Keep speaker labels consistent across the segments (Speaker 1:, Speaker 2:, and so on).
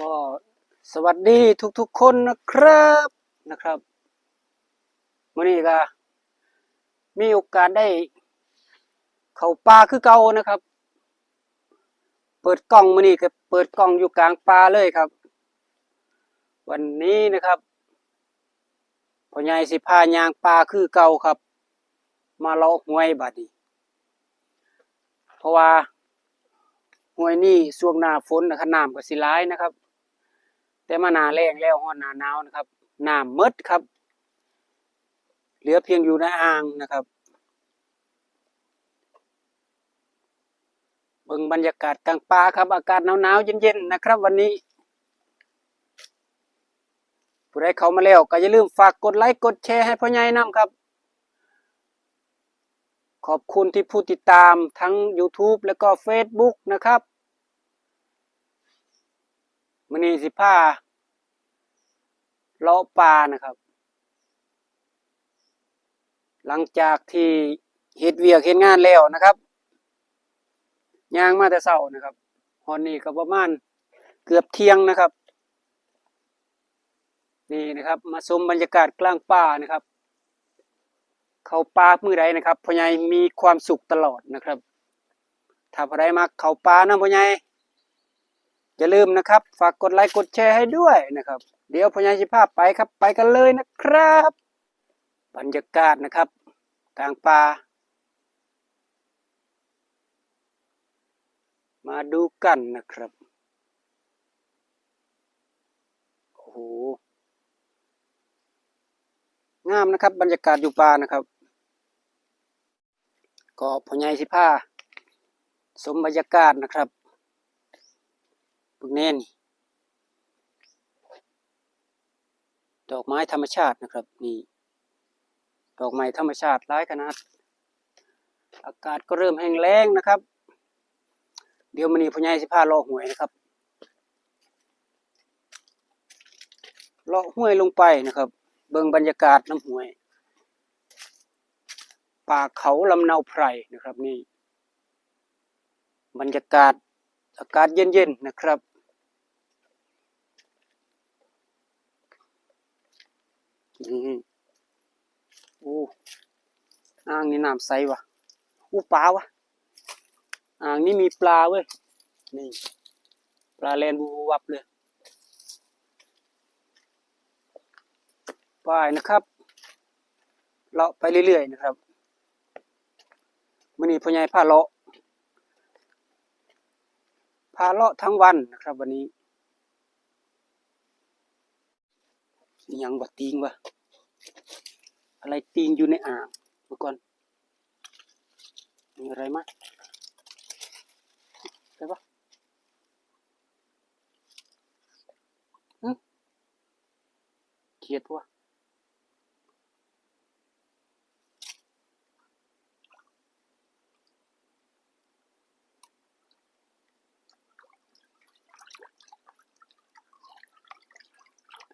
Speaker 1: ก็สวัสดีทุกๆคนนะครับนะครับวันนี้ก็มีโอกาสได้ เข้าป่าคือเก่านะครับ เปิดกล้องมื้อนี้ก็เปิดกล้องอยู่กลางป่าเลยครับ วันนี้นะครับพ่อใหญ่สิพายางป่าคือเก่าครับ มาเลาะห้วยบัดนี้เพราะว่าห้วยนี่ช่วงหน้าฝนนะครับน้ำก็สิหลายนะครับ แต่มานาแรงแล้วฮอดหนาหนาวนะครับน้ำมดครับ เหลือเพียงอยู่ในอ่างนะครับเบิ่งบรรยากาศกลางป่าครับ อากาศหนาวๆเย็นๆนะครับ วันนี้ผู้ใดเข้ามาแล้วก็อย่าลืมฝากกดไลค์กดแชร์ให้พ่อใหญ่นํครับ ขอบคุณที่ผู้ติดตามทั้ง YouTube แล้วก็ Facebook นะครับ มื้อนี้สิพาเลาะป่านะครับ หลังจากที่เฮ็ดเวียกเฮ็ดงานแล้วนะครับย่างมาแต่เช้านะครับฮอนนี้ก็ประมาณเกือบเที่ยงนะครับ นี่นะครับ มาชมบรรยากาศกลางป่านะครับ เขาป่ามือใดนะครับพ่อใหญ่มีความสุขตลอดนะครับ ถ้าพ่อใดมาเขาป่านะพ่อใหญ่ อย่าลืมนะครับ ฝากกดไลค์กดแชร์ให้ด้วยนะครับ เดี๋ยวพ่อใหญ่สิพาไปครับ ไปกันเลยนะครับ บรรยากาศนะครับกลางป่ามาดูกันนะครับ โอ้โห งามนะครับ บรรยากาศอยู่ป่านะครับ ก็พ่อใหญ่สิพาสมบรรยากาศนะครับ พวกเน้นดอกไม้ธรรมชาตินะครับ นี่ ดอกไม้ธรรมชาติร้ายขนาด อากาศก็เริ่มแห้งแล้งนะครับ เดี๋ยวมันนี้พ่อใหญ่สิพาลาะห้วยนะครับเลาะห้วยลงไปนะครับ เบิ่งบรรยากาศน้ำห้วย ป่าเขาลำเนาไพรนะครับนี่ บรรยากาศอากาศเย็นๆนะครับ โอ้อ่างนี่น้ำใสวะอู้ปลาวะอ่างนี่มีปลาเว้ย นี่ ปลาแลนบูวับเลยไปนะครับเลาะไปเรื่อยๆนะครับมื่อนี้พ่อใหญ่พาเลาะพาเลาะทั้งวันนะครับ วันนี้อิห ยังบัติงวะอะไรติงอยู่ในอ่างมื่อก่อนมีอะไรมั้ยใช่ปะเขียดวะ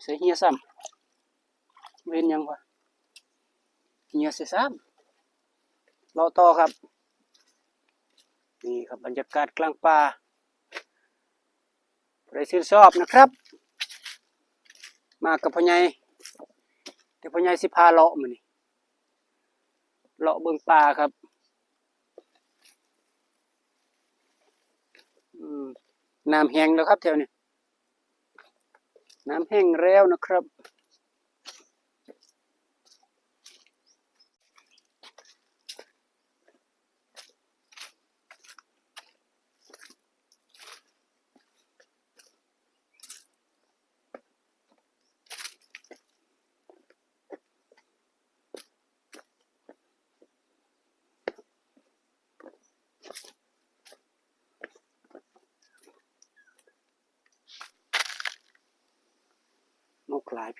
Speaker 1: ใส่เฮียซ้ำ เว้นยังวะเฮียใส่ซ้ำเรอต่อครับ นี่ครับบรรยากาศกลางป่าใครชื่นชอบนะครับ มากับพ่อใหญ่เดี๋ยวพ่อใหญ่สิพาเลาะมานี่เลาะเบิงป่าครับน้ำแห้งแล้วครับแถวนี้น้ำแห้งแล้วนะครับ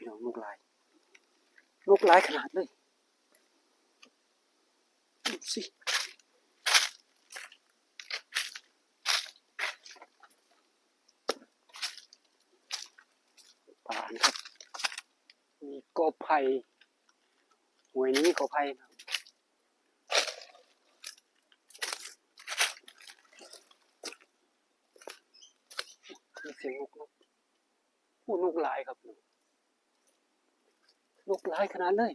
Speaker 1: พี่น้องนกหลายนกหลายขนาดเลยดูสิปานครับมีกอไผ่หวยนี้มีกอไผ่นะเสียงนกนกอ้นกหลายครับ นกหลายขนาดเลย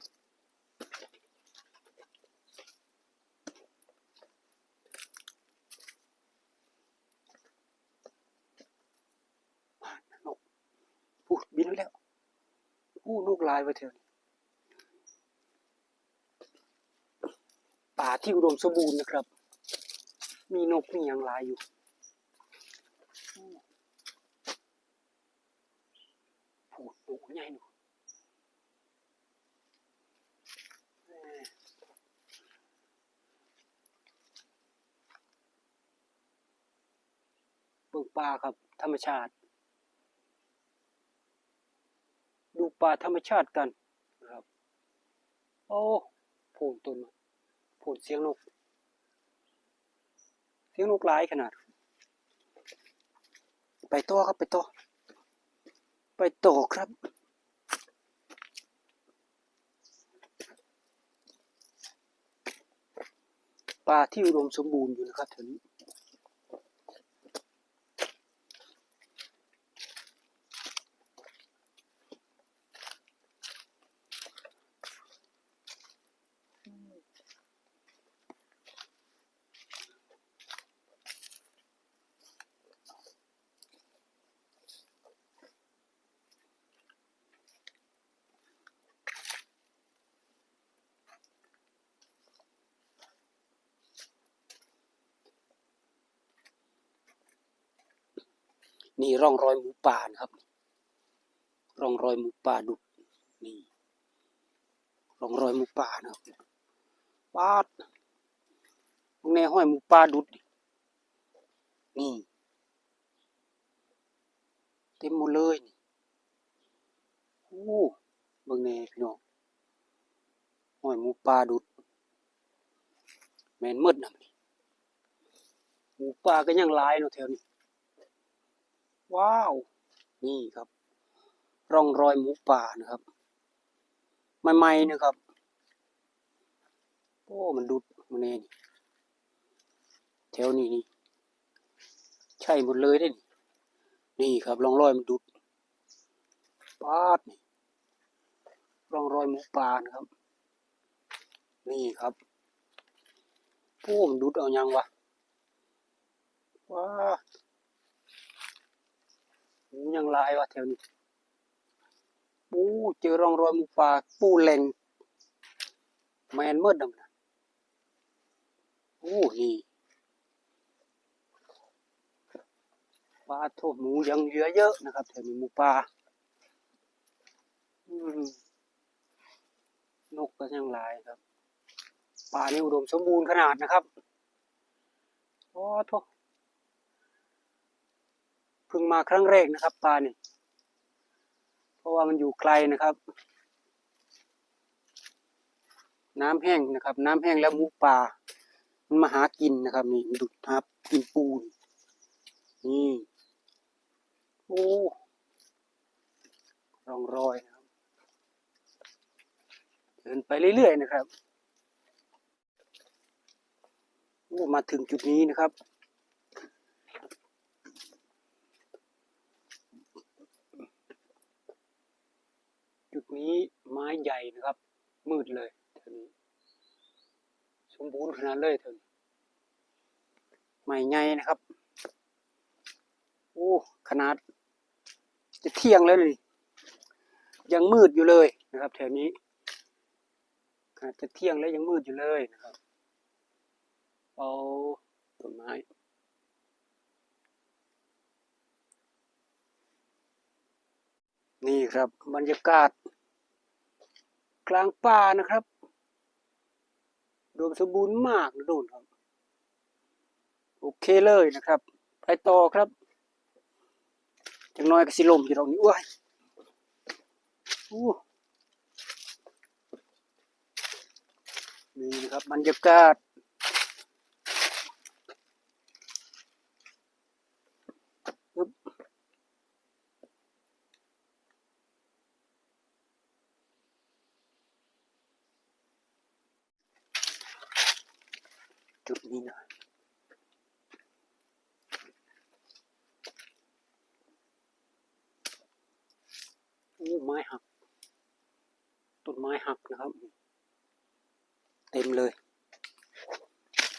Speaker 1: นกพูดบินไปแล้วอู้นกลายไปเถอะป่าที่อุดมสมบูรณ์นะครับ มีนกมีอย่างลายอยู่พูดนกใหญ่หนู เบิ่งป่าครับธรรมชาติ ดูป่าธรรมชาติกันนะครับ โอ้โผล่ต้นมาโผล่เสียงนกเสียงนกหลายขนาด ไปต่อครับไปต่อไปต่อครับป่าที่อุดมสมบูรณ์อยู่นะครับแถวนี้ นี่ร่องรอยหมูป่านะครับ ร่องรอยหมูป่าดุนี่ร่องรอยหมูป่านะครับปาดตรงในห้อยหมูป่าดุด นี่ เต็มหมดเลยนี่โอ้เบิ่งแน่พี่น้องห้อยหมูป่าดุด แม่นมืดนะหมูป่าก็ยังลายเนาะแถวนี้ ว้าว นี่ครับ ร่องรอยหมูป่านะครับใหม่ๆนะครับ โอ้ มันดุดมันเองแถวนี้นี่ ใช่หมดเลยได้นี่นี่ครับร่องรอยมันดุดปาดนี่ร่องรอยหมูป่านะครับ นี่ครับโอ้มันดุดเอายังวะว้า ยังลายวะแถวนี้ปูเจอร่องรอยหมูป่าปูแหลงแมนเมื่อดำนะโอ้นี่ปลาโทหมูยังเหลือเยอะนะครับแถวนี้หมูป่าอืมนกก็ยังหลายครับป่านี่อุดมสมบูรณ์ขนาดนะครับ โอ้โทเพิ่งมาครั้งแรกนะครับปลานี่เพราะว่ามันอยู่ไกลนะครับ น้ำแห้งนะครับ น้ำแห้งแล้วหมูป่ามันมาหากินนะครับ นี่มันดุดหากินปูนนี่โอ้ร่องรอยนะครับเดินไปเรื่อยๆนะครับมาถึงจุดนี้นะครับ นี้ไม้ใหญ่นะครับ มืดเลยเท่านี้ สมบูรณ์ขนาดเลยเท่านี้ไม้ใหญ่นะครับโอ้ขนาด จะเที่ยงแล้วนี่ยังมืดอยู่เลยนะครับ แถวนี้ขนาดจะเที่ยงแล้วยังมืดอยู่เลยนะครับเอาต้นไม้นี่ครับบรรยากาศ กลางป่านะครับรวมสมบูรณ์มากนะดูนครับ โอเคเลยนะครับ ไปต่อครับจังน้อยก็สิลมอยู่ตรงนี้ว้ายนี่นะครับบรรยากาศ จุดนี้หน่อย ไม้หัก ต้นไม้หักนะครับ เต็มเลย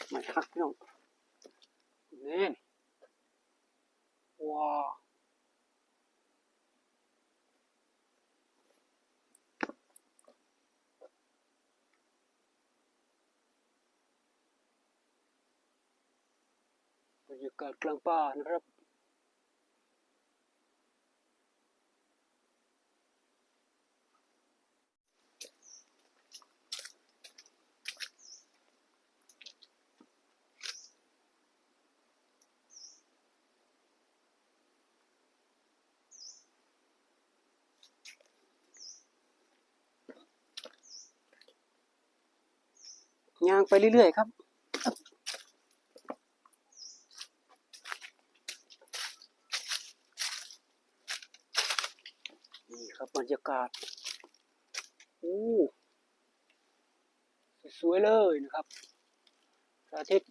Speaker 1: ไม้หักพี่น้องนี่ว้าวบ รรยากาศกลางป่านะครับย่างไปเรื่อยๆครับ นี่ครับบรรยาศโอ้สวยเลยนะครับพระอาทิตย์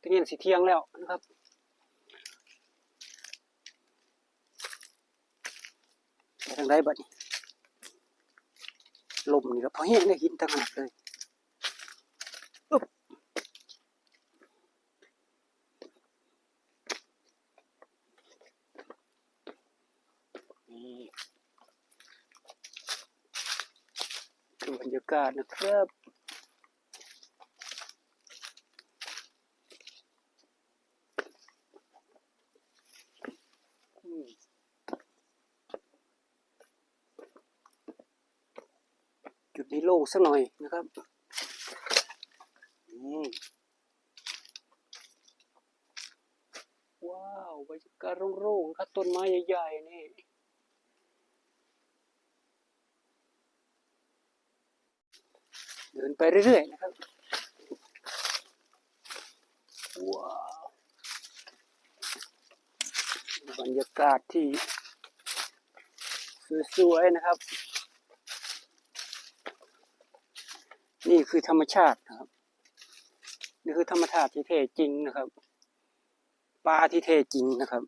Speaker 1: ตะเงียนสีเที่ยงแล้วนะครับทางใดบัดนี้ลมนี่ก็พอแห้งได้หินต่างหากเลยอึ๊บนี่ คือบรรยากาศนะครับจุดนี้โล่งสักหน่อยนะครับนี่ว้าวบรรยากาศโล่งๆครับต้นไม้ใหญ่ๆนี่ เดินไปเรื่อยๆนะครับว้าวบรรยากาศที่สวยๆนะครับ นี่คือธรรมชาตินะครับ นี่คือธรรมชาติที่แท้จริงนะครับป่าที่แท้จริงนะครับ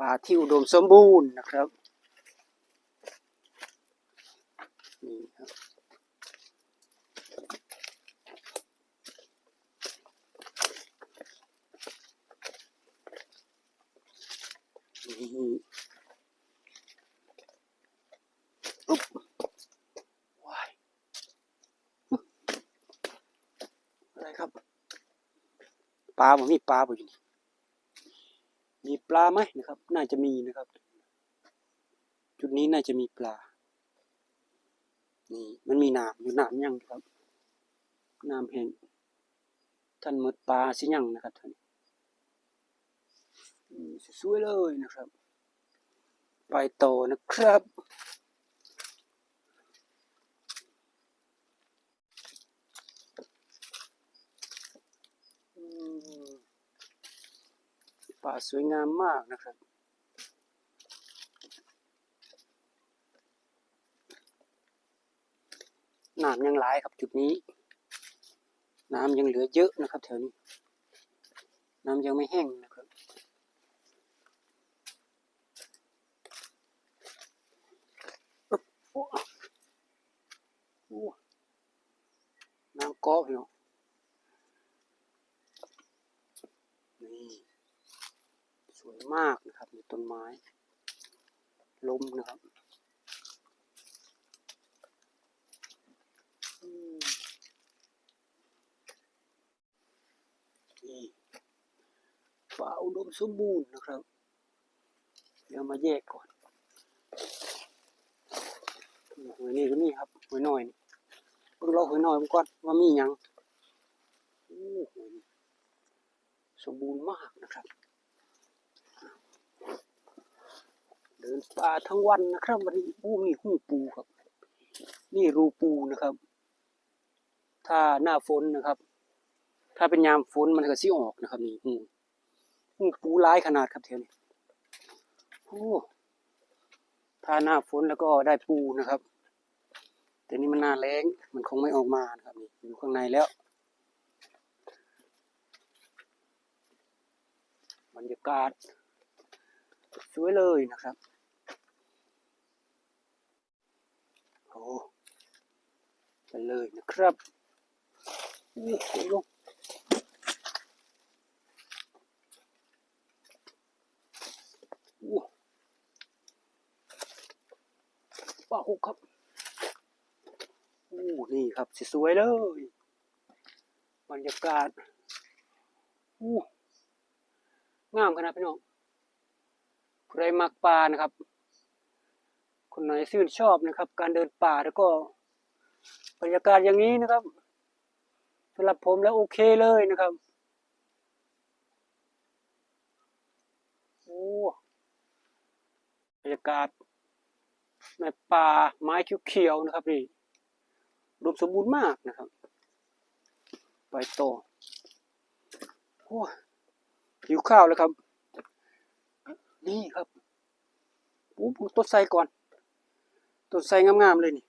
Speaker 1: ป่าที่อุดมสมบูรณ์นะครับ นี่ครับ นี่อุ๊บว้ายอะไรครับ ปลาผมมีปลาผมอยู่นี่มีปลาไหมนะครับ น่าจะมีนะครับ จุดนี้น่าจะมีปลา นี่มันมีน้ำอยู่น้ำยังครับน้ำแห้งท่านมดปลาสิยังนะครับท่านสวยเลยนะครับ ไปต่อนะครับป่าสวยงามมากนะครับ น้ำยังหลายครับจุดนี้ น้ำยังเหลือเยอะนะครับแถวนี้ น้ำยังไม่แห้งนะครับ น้ำก๊อกเนาะนี่สวยมากนะครับต้นไม้ล้มนะครับอืม นี่ป่าอุดมสมบูรณ์นะครับ เดี๋ยวมาแยกก่อนหวยนี่ก็มีครับหวยน้อยเพิ่งเราหวยน้อยมันก่อนว่ามียังสมบูรณ์มากนะครับ เดินป่าทั้งวันนะครับ วันนี้ปูมีหูปูครับ นี่รูปูนะครับ ถ้าหน้าฝนนะครับ ถ้าเป็นยามฝนมันก็สิออกนะครับ นี่หูหูปูร้ายขนาดครับเทียนี้โอ้ถ้าหน้าฝนแล้วก็ได้ปูนะครับ แต่นี่มันหน้าแล้งมันคงไม่ออกมานะครับนี่อยู่ข้างในแล้วบรรยากาศสวยเลยนะครับโอ้ไปเลยนะครับนี่ลงโอ้ ว้าวครับโอ้นี่ครับสสวยเลยบรรยากาศโอ้งามขนาดพี่น้องใครมักป่านะครับ คนไหนชื่นชอบนะครับ การเดินป่าแล้วก็บรรยากาศอย่างนี้นะครับสำหรับผมแล้วโอเคเลยนะครับโอ้ บรรยากาศในป่าไม้เขียวๆนะครับนี่รวมสมบูรณ์มากนะครับ ไปต่อโอ้หิวข้าวแล้วครับ นี่ครับโอ้ผมต้นไทรก่อนต้นไทรงามๆเลยนี่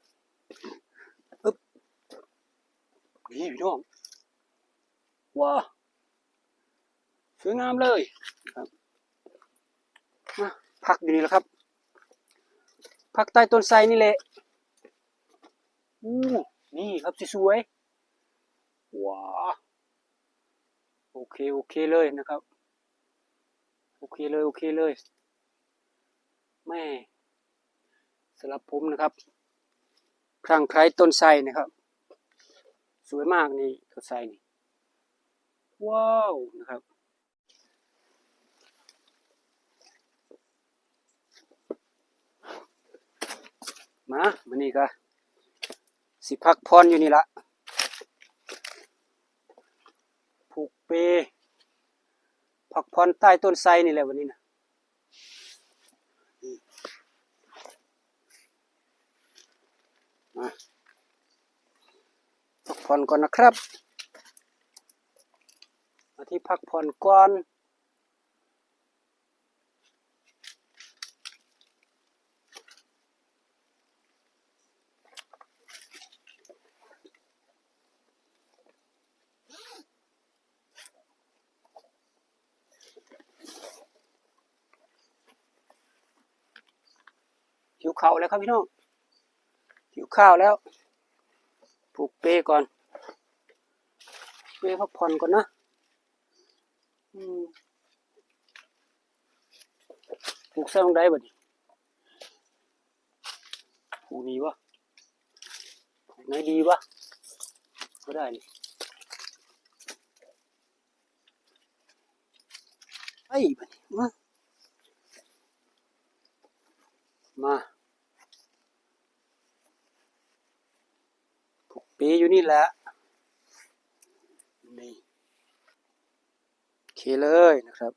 Speaker 1: อึ๊บนี่พี่น้องว้าสวยงามเลยครับมาพักอยู่นี่แหละครับ พักใต้ต้นไทรนี่แหละอู้นี่ครับสวยๆว้าโอเคโอเคเลยนะครับ โอเคเลยโอเคเลยแม่สำหรับผมนะครับครั้งไคล้ต้นไทรนะครับ สวยมากนี่ต้นไทรนี่ว้าวนะครับ มามันนี่ก็สิพักพรออยู่นี่ละผูกเปพักพรใต้ต้นไทรนี่แหละวันนี้นะมาพักผ่อนก่อนนะครับมาที่พักผ่อนก่อน หิวข้าวแล้วครับพี่น้องหิวข้าวแล้วผูกเปก่อนเปพักผ่อนก่อนนะอืมผูกเส้นลงได้บ่ดิผูกดีวะผูกไหนดีวะก็ได้นี่ไอ้บัดนี้มามาผูก ปีอยู่นี่แหละ นี่โอเคเลยนะครับ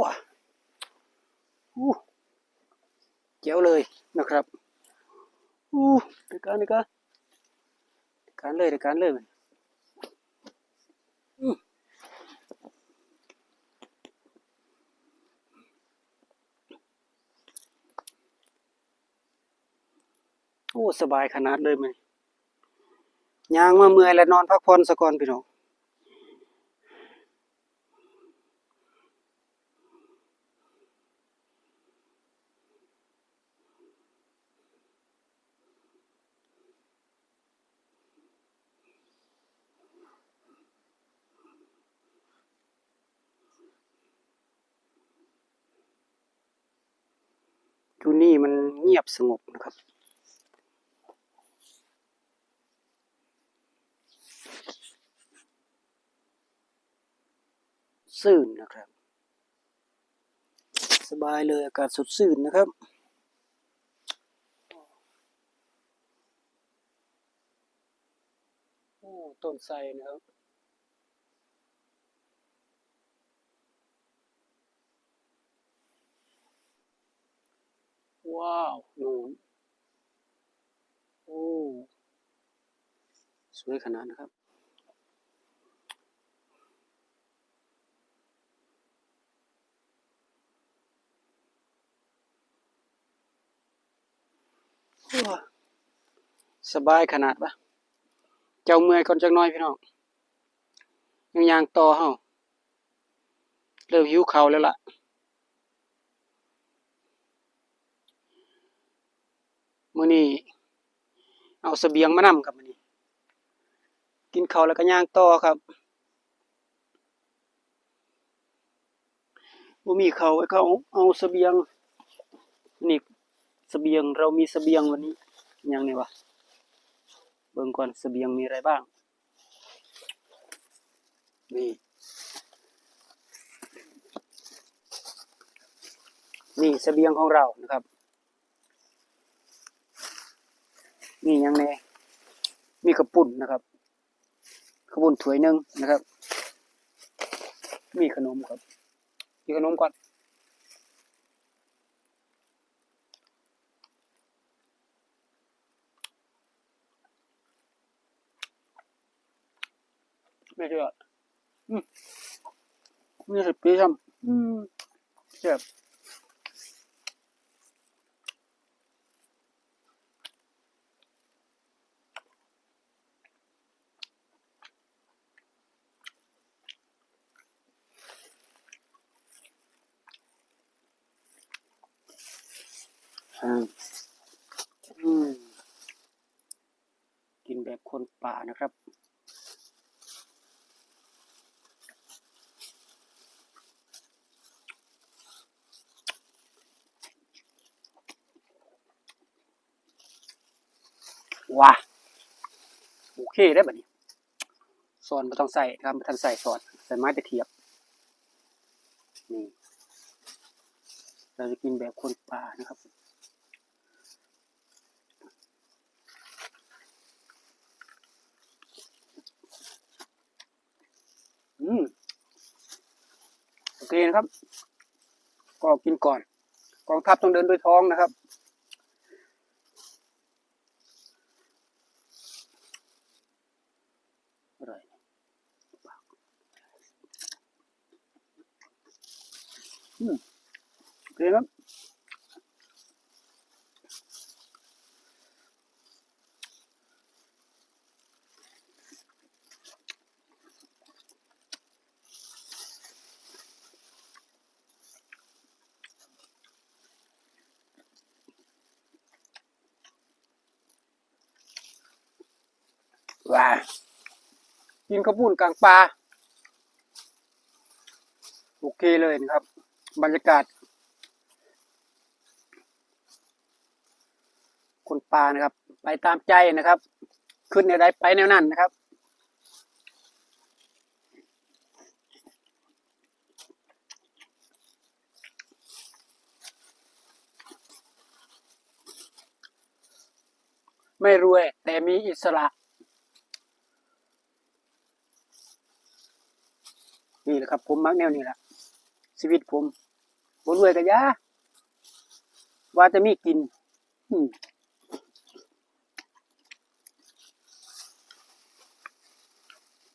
Speaker 1: ว้าอู้เจ๋วเลยนะครับอู้เดี๋ยวกันเดี๋ยวกันเดี๋ยวกันเลยเดี๋ยวกันเลยอืมโอ้สบายขนาดเลยมันยางมาเมื่อยแล้วนอนพักผ่อนสะก่อนพี่น้อง ที่นี่มันเงียบสงบนะครับ ซื่นนะครับ สบายเลยอากาศสดซื่นนะครับโอ้ต้นไทรนะครับ ว้าวนูนโอ้สวยขนาดนะครับ สบายขนาดปะเจ้าเมื่อยก่อนจักน้อยพี่น้องยังยางต่อเฮาเริ่มหิวเข้าแล้วล่ะ มื้อนี้เอาเสบียงมานำครับมื้อนี้ กินข้าวแล้วก็ย่างต่อครับบ่มีข้าวไว้เขาเอาเสบียงนี่เสบียงเรามีเสบียงวันนี้ยังนี่วะเบิ่งก่อนเสบียงมีอะไรบ้างนี่นี่เสบียงของเรานะครับ มีหยังแน่มีกระปุ่นนะครับกระปุ่นถ้วยหนึ่งนะครับ มีขนมครับมีขนมก่อนไม่เชื่ออืมนี่สิปีทำอืมเจ็บ กินแบบคนป่านะครับ ว้าโอเคได้แบบนี้สอนไม่ต้องใส่ครับไม่ทันใส่สอนใส่ไม้ตะเทียบ นี่ เราจะกินแบบคนป่านะครับ อืมโอเคนะครับ ก็กินก่อน กองทัพต้องเดินด้วยท้องนะครับรออืมโอเคครับ ว้า กินข้าวปุ้นกลางป่าโอเคเลยนะครับ บรรยากาศ คนป่านะครับ ไปตามใจนะครับ ขึ้นแนวใดไปแนวนั้นนะครับไม่รวยแต่มีอิสระ นี่แหละ ครับ ผมมักแนวนี้แหละชีวิตผมบนรวยกับยาว่าจะมีกิน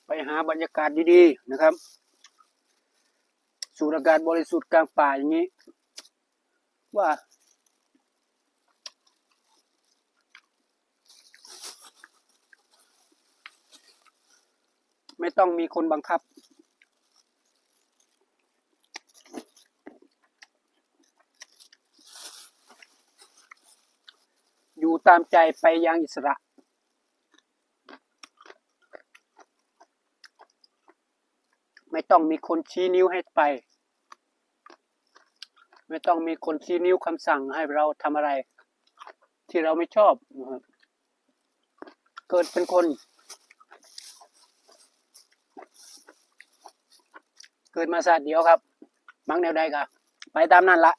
Speaker 1: ไปหาบรรยากาศดีๆนะครับ สูดอากาศบริสุทธิ์กลางป่าอย่างนี้ ว่า ไม่ต้องมีคนบังคับ ตามใจไปอยังอิสระ ไม่ต้องมีคนชี้นิ้วให้ไป ไม่ต้องมีคนชี้นิ้วคำสั่งให้เราทำอะไร ที่เราไม่ชอบ เกิดเป็นคน เกิดมาชาติเดียวครับ มักแนวใดก็ไปตามนั้นละ